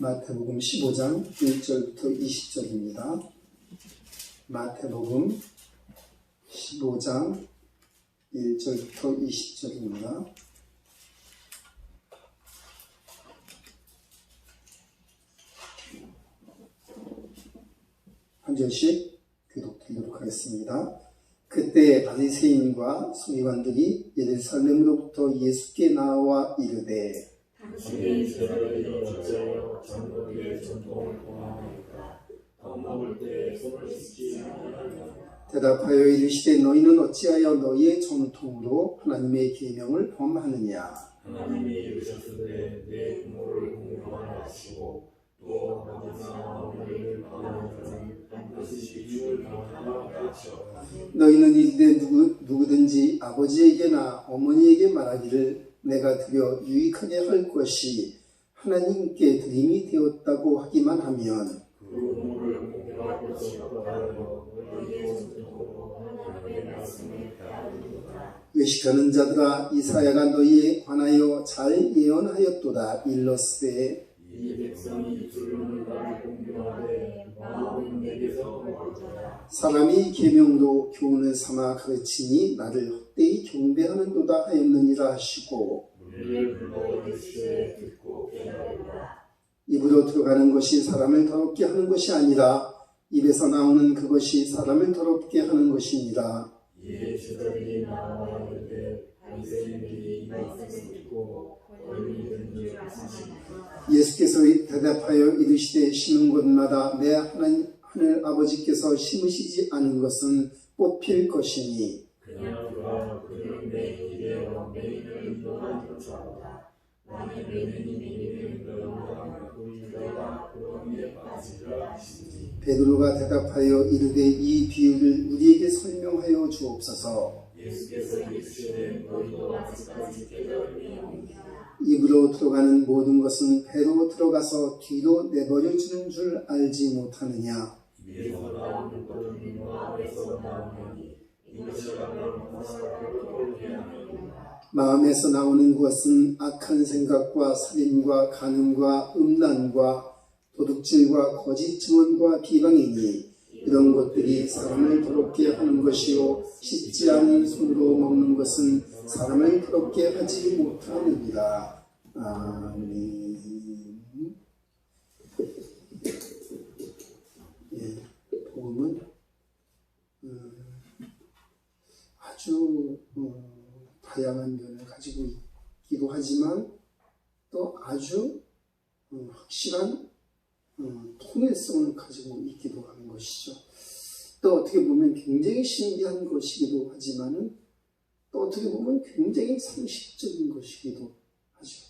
마태복음 15장 1절부터 20절입니다. 마태복음 15장 1절부터 20절입니다. 한 절씩 교독드리도록 하겠습니다. 그때 바리새인과 서기관들이 예루살렘으로부터 예수께 나와 이르되 당신의 이스라엘이 어찌하여 장로들의 전통을 공항하니까? 밥 먹을 때 손을 씻지 아니하느냐 대답하여 이르시되 너희는 어찌하여 너희의 전통으로 하나님의 계명을 범하느냐? 하나님이 이르셨으되 내 부모를 공경하라 하시고 또 아버지나 어머니를 반하는 자는 반드시 죽을 당하라 하셨 너희는 이르되 누구, 누구든지 아버지에게나 어머니에게 말하기를 내가 드려 유익하게 할 것이 하나님께 드림이 되었다고 하기만 하면 외식하는 자들아 이사야가 너희에 관하여 잘 예언하였도다. 일러스되 이 백성이 주를 나를 공경하되 마음은 내게서 멀더라. 사람이 계명으로 교훈을 삼아 가르치니 나를 헛되이 경배하는도다 하였느니라 하시고 입으로 들어가는 것이 사람을 더럽게 하는 것이 아니라 입에서 나오는 그것이 사람을 더럽게 하는 것이니라 이에 제자들이 나와 이르되 바리새인들이 이 말씀을 듣고 예수께서 대답하여 이르시되 심은 곳마다 내 하나님 하늘 아버지께서 심으시지 않은 것은 뽑힐 것이니. 그냥 그가 그를 내 길에 왕매인을 인도한 것처럼 만일 매인이 매인을 인도하면 베드로가 대답하여 이르되 이 비유를 우리에게 설명하여 주옵소서. 입으로 들어가는 모든 것은 배로 들어가서 뒤로 내버려 주는 줄 알지 못하느냐 마음에서 나오는 것은 악한 생각과 살인과 간음과 음란과 도둑질과 거짓 증언과 비방이니 이런 것들이 사람을 더럽게 하는 것이요. 씻지 않은 손으로 먹는 것은 사람을 더럽게 하지 못하느니라. 아멘. 예, 복음은 음, 아주 어, 다양한 면을 가지고 있기도 하지만 또 아주 어, 확실한 어, 통일성을 가지고 있기도 하는 것이죠. 또 어떻게 보면 굉장히 신비한 것이기도 하지만은 또 어떻게 보면 굉장히 상식적인 것이기도 하죠.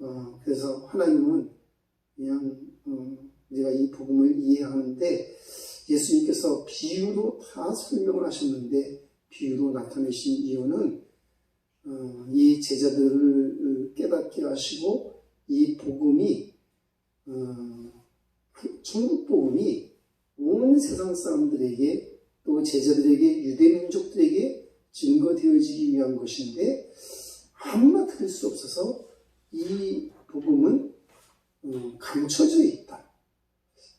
어, 그래서 하나님은 그냥 어, 우리가 이 복음을 이해하는데 예수님께서 비유로 다 설명을 하셨는데 비유로 나타내신 이유는 어, 이 제자들을 깨닫게 하시고 이 복음이 어, 그 천국 복음이 온 세상 사람들에게 또 제자들에게 유대 민족들에게 증거되어지기 위한 것인데 아무나 들을 수 없어서 이 복음은 어, 감춰져 있다.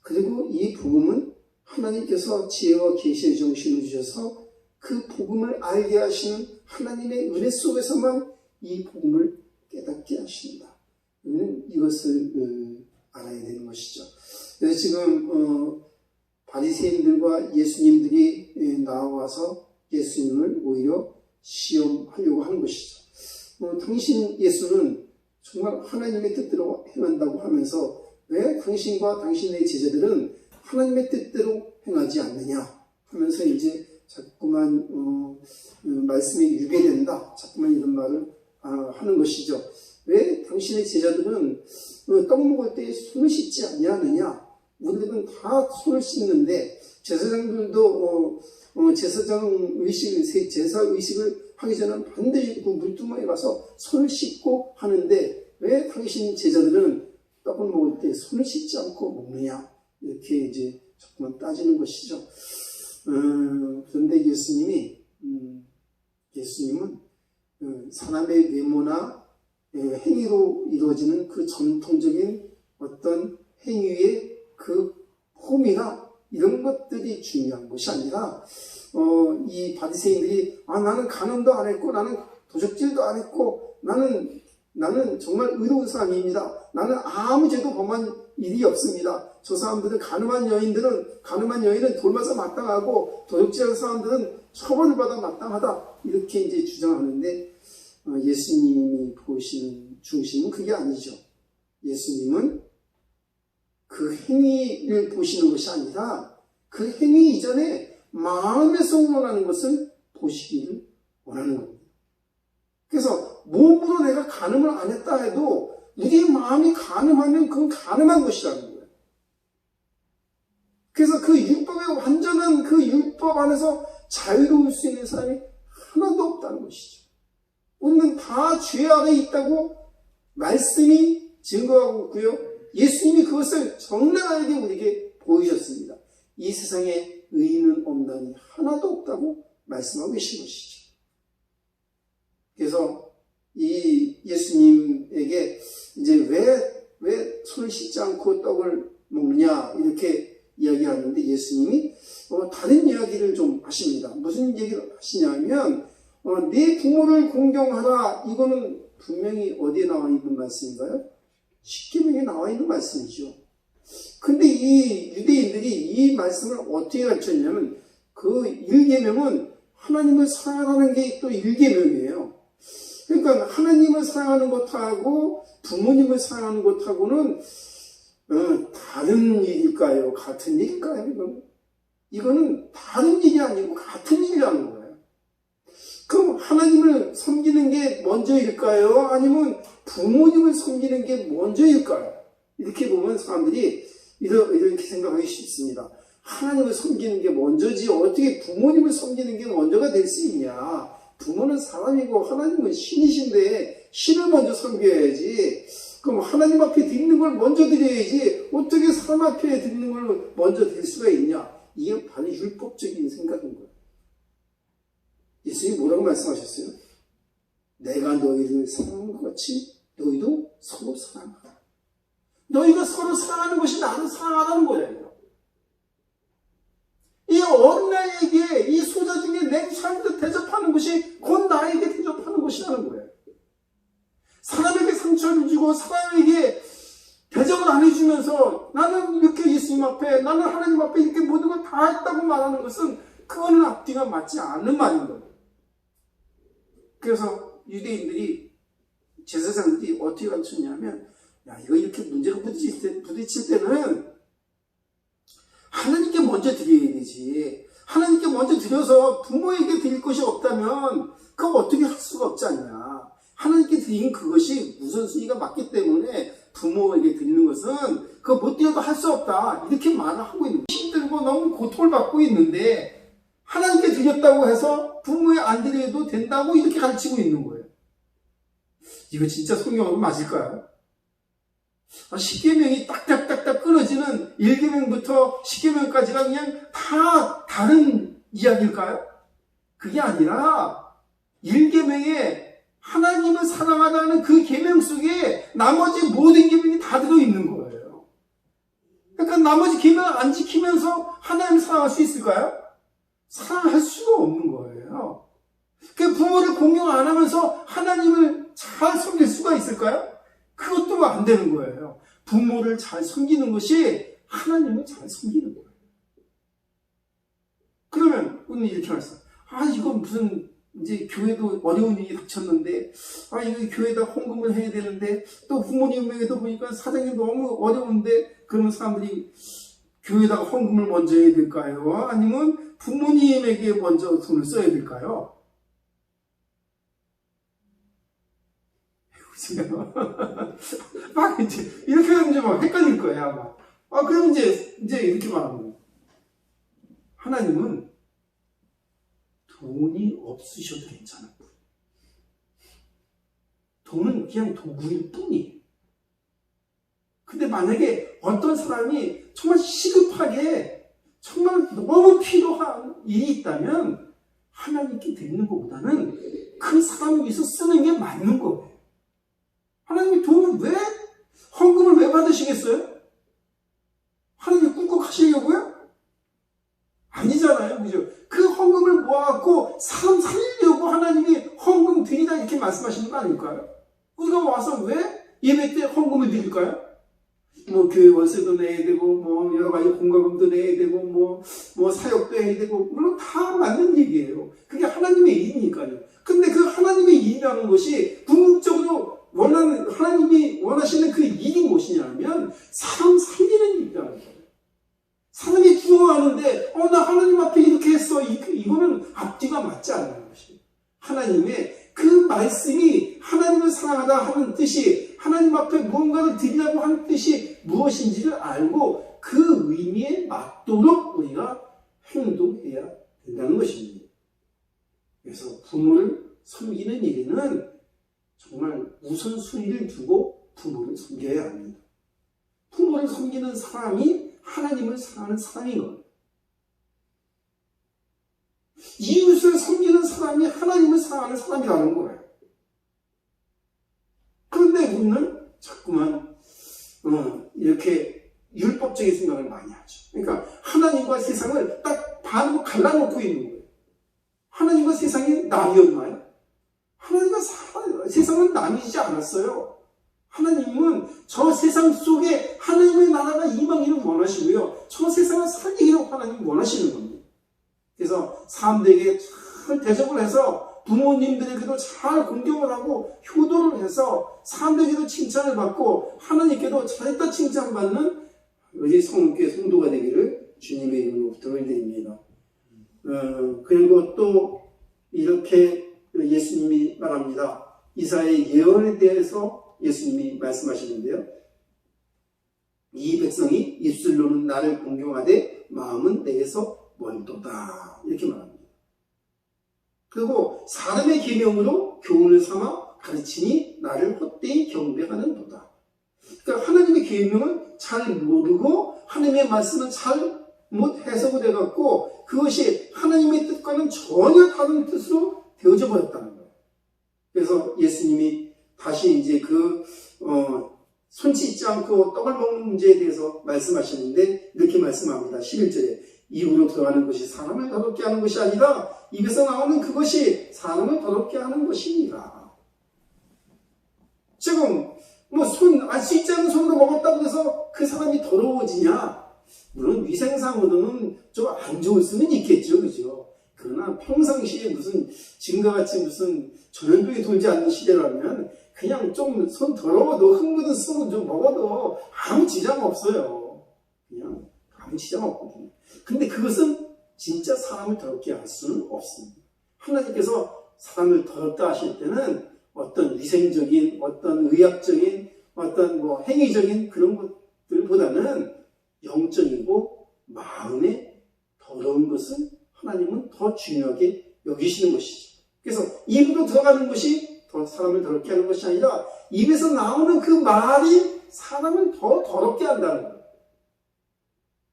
그리고 이 복음은 하나님께서 지혜와 계시의 정신을 주셔서 그 복음을 알게 하시는 하나님의 은혜 속에서만 이 복음을 깨닫게 하신다. 우리는 이것을 어, 알아야 되는 것이죠. 그래서 지금 어, 바리새인들과 예수님들이 예, 나와서 예수님을 오히려 시험하려고 하는 것이죠. 어, 당신 예수는 정말 하나님의 뜻대로 행한다고 하면서 왜 당신과 당신의 제자들은 하나님의 뜻대로 행하지 않느냐 하면서 이제 자꾸만 어, 어, 말씀이 유배된다. 자꾸만 이런 말을 아, 하는 것이죠. 왜 당신의 제자들은 어, 떡 먹을 때 손을 씻지 아니하느냐? 우리들은 다 손을 씻는데 제사장들도 어, 어, 제사장 의식, 제사 의식을 하기 전에 반드시 그 물두멍에 가서 손을 씻고 하는데 왜 당신 제자들은 떡을 먹을 때 손을 씻지 않고 먹느냐? 이렇게 이제 자꾸만 따지는 것이죠. 음, 그런데 예수님이 음, 예수님은 음, 사람의 외모나 예, 행위로 이루어지는 그 전통적인 어떤 행위의 그 폼이나 이런 것들이 중요한 것이 아니라 어, 이 바리새인들이 아 나는 간음도 안 했고 나는 도적질도 안 했고 나는 나는 정말 의로운 사람입니다. 나는 아무 죄도 범한 일이 없습니다. 저 사람들은 가늠한 여인들은 가늠한 여인은 돌맞아 마땅하고 도적질한 사람들은 처벌을 받아 마땅하다 이렇게 이제 주장하는데 어, 예수님이 보시는 중심은 그게 아니죠. 예수님은 그 행위를 보시는 것이 아니라 그 행위 이전에 마음에서 우러나는 것을 보시기를 원하는 겁니다. 그래서 몸으로 내가 간음을 안 했다 해도 우리의 마음이 간음하면 그건 간음한 것이라는 거예요. 그래서 그 율법의 완전한 그 율법 안에서 자유로울 수 있는 사람이 하나도 없다는 것이죠. 우리는 다 죄 아래 있다고 말씀이 증거하고 있고요. 예수님이 그것을 적나라하게 우리에게 보이셨습니다. 이 세상에 의인은 없나니 하나도 없다고 말씀하고 계신 것이죠. 그래서 이 예수님에게 이제 왜, 왜 손을 씻지 않고 떡을 먹느냐 이렇게 이야기하는데 예수님이 어, 다른 이야기를 좀 하십니다. 무슨 얘기를 하시냐면 어, 네 부모를 공경하라 이거는 분명히 어디에 나와 있는 말씀인가요? 십계명에 나와 있는 말씀이죠. 근데 이 유대인들이 이 말씀을 어떻게 가르쳤냐면 그 1계명은 하나님을 사랑하는 게또 1계명이에요. 그러니까 하나님을 사랑하는 것하고 부모님을 사랑하는 것하고는 어, 다른 일일까요? 같은 일일까요? 이건? 이거는 다른 일이 아니고 같은 일이라는 거예요. 그럼 하나님을 섬기는 게 먼저일까요? 아니면 부모님을 섬기는 게 먼저일까요? 이렇게 보면 사람들이 이렇게 생각하기 쉽습니다. 하나님을 섬기는 게 먼저지 어떻게 부모님을 섬기는 게 먼저가 될 수 있냐? 부모는 사람이고 하나님은 신이신데 신을 먼저 섬겨야지. 그럼 하나님 앞에 드리는 걸 먼저 드려야지. 어떻게 사람 앞에 드리는 걸 먼저 드릴 수가 있냐? 이게 바로 율법적인 생각인 거예요. 예수님이 뭐라고 말씀하셨어요? 내가 너희를 사랑한 것 같이 너희도 서로 사랑하라. 너희가 서로 사랑하는 것이 나를 사랑하라는 거예요. 이 어린아이에게 내 삶을 대접하는 것이 곧 나에게 대접하는 것이라는 거예요. 사람에게 상처를 주고 사람에게 대접을 안 해주면서 나는 이렇게 예수님 앞에 나는 하나님 앞에 이렇게 모든 걸 다 했다고 말하는 것은 그거는 앞뒤가 맞지 않는 말인 거예요. 그래서 유대인들이 제사장들이 어떻게 가르쳤냐면 야 이거 이렇게 문제가 부딪힐, 때, 부딪힐 때는 하나님께 먼저 드려야 되지 먼저 드려서 부모에게 드릴 것이 없다면 그거 어떻게 할 수가 없지 않냐 하나님께 드린 그것이 우선순위가 맞기 때문에 부모에게 드리는 것은 그거 못 드려도 할 수 없다 이렇게 말을 하고 있는 거예요. 힘들고 너무 고통을 받고 있는데 하나님께 드렸다고 해서 부모에 안 드려도 된다고 이렇게 가르치고 있는 거예요. 이거 진짜 성경으로 맞을까요? 아, 10계명이 딱딱딱딱 끊어지는 1계명부터 10계명까지가 그냥 다 다른 이야기일까요? 그게 아니라 1계명에 하나님을 사랑하라는 그 계명 속에 나머지 모든 계명이 다 들어있는 거예요. 그러니까 나머지 계명을 안 지키면서 하나님을 사랑할 수 있을까요? 사랑할 수가 없는 거예요. 그 부모를 공경 안 하면서 하나님을 잘 섬길 수가 있을까요? 그것도 안 되는 거예요. 부모를 잘 섬기는 것이 하나님을 잘 섬기는 거예요. 이렇게 말씀. 아 이건 무슨 이제 교회도 어려운 일이 닥쳤는데 아 이거 교회에다 헌금을 해야 되는데 또 부모님에게도 보니까 사정이 너무 어려운데 그러면 사람들이 교회에다가 헌금을 먼저 해야 될까요? 아니면 부모님에게 먼저 돈을 써야 될까요? 막 이제 이렇게 하면 이제 막 헷갈릴 거예요 아마. 아 그럼 이제 이제 이렇게 말하는. 하나님은 돈이 없으셔도 괜찮아. 돈은 그냥 도구일 뿐이에요. 근데 만약에 어떤 사람이 정말 시급하게 정말 너무 필요한 일이 있다면 하나님께 드리는 것보다는 그 사람을 위해서 쓰는 게 맞는 거예요. 하나님이 돈을 왜 헌금을 왜 받으시겠어요? 하나님 꿀꺽하시려고요? 아니잖아요. 그죠? 그 헌금을 모아갖고 사람 살리려고 하나님이 헌금 드리다 이렇게 말씀하시는 거 아닐까요? 우리가 와서 왜 예배 때 헌금을 드릴까요? 뭐 교회 월세도 내야 되고 뭐 여러 가지 공과금도 내야 되고 뭐, 뭐 사역도 해야 되고 물론 다 맞는 얘기예요. 그게 하나님의 일이니까요. 근데 그 하나님의 일이라는 것이 궁극적으로 원하는 하나님이 원하시는 그 일이 무엇이냐면 사람 살리는 일이라는 거예요. 사람이 죽어가는데 어 나 하나님 앞에 이렇게 했어 이, 이거는 앞뒤가 맞지 않는 것이에요. 하나님의 그 말씀이 하나님을 사랑하다 하는 뜻이 하나님 앞에 무언가를 드리라고 하는 뜻이 무엇인지를 알고 그 의미에 맞도록 우리가 행동해야 된다는 것입니다. 그래서 부모를 섬기는 일에는 정말 우선순위를 두고 부모를 섬겨야 합니다. 부모를 섬기는 사람이 하나님을 사랑하는 사람인 겁니다. 이웃을 섬기는 사람이 하나님을 사랑하는 사람이라는 거예요. 그런데 우리는 자꾸만 어, 이렇게 율법적인 생각을 많이 하죠. 그러니까 하나님과 세상을 딱 반으로 갈라놓고 있는 거예요. 하나님과 세상이 남이었나요? 하나님과 사- 세상은 남이지 않았어요. 하나님은 저 세상 속에 하나님의 나라가 임하기를 원하시고요. 저 세상을 살리기를 하나님 원하시는 겁니다. 그래서 사람들에게 잘 대접을 해서 부모님들에게도 잘 공경을 하고 효도를 해서 사람들에게도 칭찬을 받고 하나님께도 잘했다 칭찬받는 우리 성교회 성도가 되기를 주님의 이름으로 부탁드립니다. 어, 그리고 또 이렇게 예수님이 말합니다. 이사의 예언에 대해서 예수님이 말씀하시는데요. 이 백성이 입술로는 나를 공경하되 마음은 내게서 멀도다 이렇게 말합니다. 그리고 사람의 계명으로 교훈을 삼아 가르치니 나를 헛되이 경배하는 도다. 그러니까 하나님의 계명을 잘 모르고 하나님의 말씀을 잘못 해석을 해갖고 그것이 하나님의 뜻과는 전혀 다른 뜻으로 되어져 버렸다는 거예요. 그래서 예수님이 다시 이제 그 어, 손 씻지 않고 떡을 먹는 문제에 대해서 말씀하시는데 이렇게 말씀합니다. 11절에 입으로 들어가는 것이 사람을 더럽게 하는 것이 아니라 입에서 나오는 그것이 사람을 더럽게 하는 것입니다. 지금 뭐손안 씻지 않은 손으로 먹었다고 해서 그 사람이 더러워지냐? 물론 위생상으로는 좀 안 좋을 수는 있겠죠, 그죠? 그러나 평상시에 무슨 지금과 같이 무슨 전염병이 돌지 않는 시대라면 그냥 좀 손 더러워도 흙 묻은 손을 좀 먹어도 아무 지장 없어요. 그냥 아무 지장 없거든요. 근데 그것은 진짜 사람을 더럽게 할 수는 없습니다. 하나님께서 사람을 더럽다 하실 때는 어떤 위생적인, 어떤 의학적인, 어떤 뭐 행위적인 그런 것들보다는 영적이고 마음에 더러운 것을 하나님은 더 중요하게 여기시는 것이죠. 그래서 입으로 들어가는 것이 더 사람을 더럽게 하는 것이 아니라 입에서 나오는 그 말이 사람을 더 더럽게 한다는 거예요.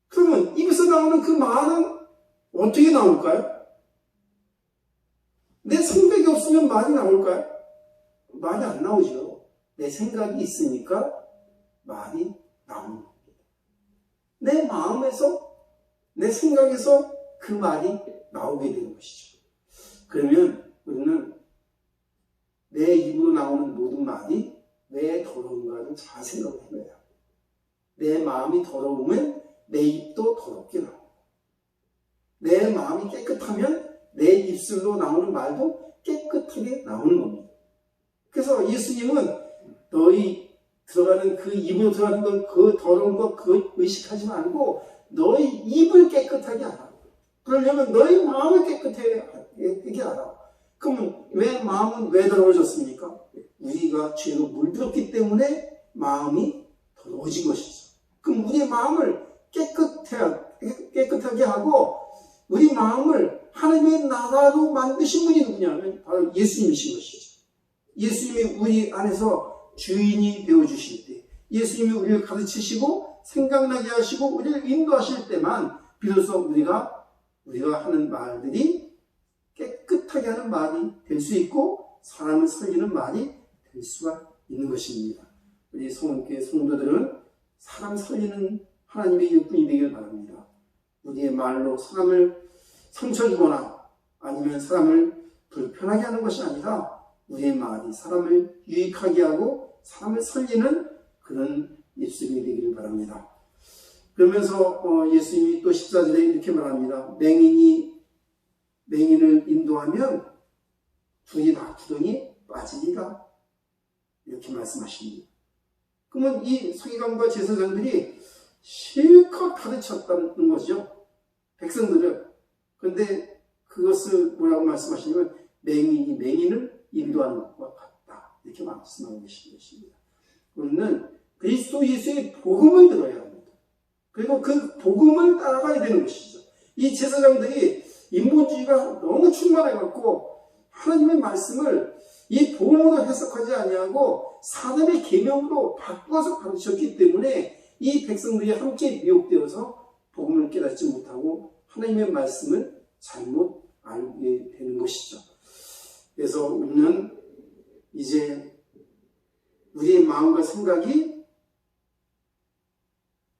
그러면 입에서 나오는 그 말은 어떻게 나올까요? 내 생각이 없으면 말이 나올까요? 말이 안 나오죠. 내 생각이 있으니까 말이 나오는 겁니다. 내 마음에서, 내 생각에서 그 말이 나오게 되는 것이죠. 그러면 우리는 내 입으로 나오는 모든 말이 왜 더러운가를 잘 생각을 해봐야 합니다. 내 마음이 더러우면 내 입도 더럽게 나옵니다. 내 마음이 깨끗하면 내 입술로 나오는 말도 깨끗하게 나오는 겁니다. 그래서 예수님은 너희 들어가는 그 입으로 들어가는 것, 그 더러운 것, 그거 의식하지 말고 너희 입을 깨끗하게 하라. 그러려면 너희 마음을 깨끗하게 하라. 그러면 왜 마음은 왜 더러워졌습니까? 우리가 죄로 물들었기 때문에 마음이 더러워진 것이죠. 그럼 우리의 마음을 깨끗해, 깨끗하게 하고 우리 마음을 하나님의 나라로 만드신 분이 누구냐면 바로 예수님이신 것이죠. 예수님이 우리 안에서 주인이 되어주실 때, 예수님이 우리를 가르치시고 생각나게 하시고 우리를 인도하실 때만 비로소 우리가 우리가 하는 말들이 깨끗하게 하는 말이 될 수 있고 사람을 살리는 말이 될 수가 있는 것입니다. 우리 성교회 성도들은 사람 살리는 하나님의 일꾼이 되길 바랍니다. 우리의 말로 사람을 상처 주거나 아니면 사람을 불편하게 하는 것이 아니라 우리의 말이 사람을 유익하게 하고 사람을 살리는 그런 입술이 되기를 바랍니다. 그러면서 어, 예수님이 또 14절에 이렇게 말합니다. 맹인이 맹인을 인도하면 둘이 다투더니 빠지리라 이렇게 말씀하십니다. 그러면 이 서기관과 제사장들이 실컷 가르쳤다는 거죠. 백성들을. 근데 그것을 뭐라고 말씀하시냐면 맹인이 맹인을 인도하는 것과 같다. 이렇게 말씀하고 계신 것입니다. 우리는 그리스도 예수의 복음을 들어야 합니다. 그리고 그 복음을 따라가야 되는 것이죠. 이 제사장들이 인본주의가 너무 충만해갖고 하나님의 말씀을 이 복음으로 해석하지 아니하고 사람의 계명으로 바꿔서 가르쳤기 때문에 이 백성들이 함께 미혹되어서 복음을 깨닫지 못하고 하나님의 말씀을 잘못 알게 되는 것이죠. 그래서 우리는 이제 우리의 마음과 생각이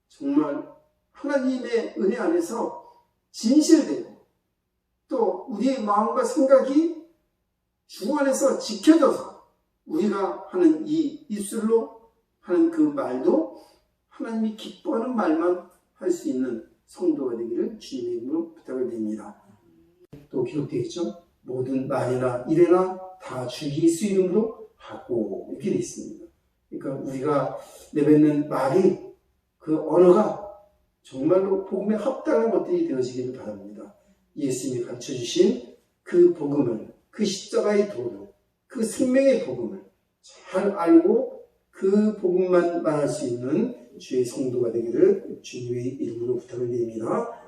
정말 하나님의 은혜 안에서 진실되고 또 우리의 마음과 생각이 주 안에서 지켜져서 우리가 하는 이 입술로 하는 그 말도 하나님이 기뻐하는 말만 할 수 있는 성도가 되기를 주님의 이름으로 부탁을 드립니다. 또 기록되어 있죠. 모든 말이나 일이나 다 주 예수 이름으로 하고 이렇게 되어 있습니다. 그러니까 우리가 내뱉는 말이 그 언어가 정말로 복음에 합당한 것들이 되어지기를 바랍니다. 예수님이 가르쳐 주신 그 복음을 그 십자가의 도를 그 생명의 복음을 잘 알고 그 복음만 말할 수 있는 주의 성도가 되기를 주님의 이름으로 부탁을 드립니다.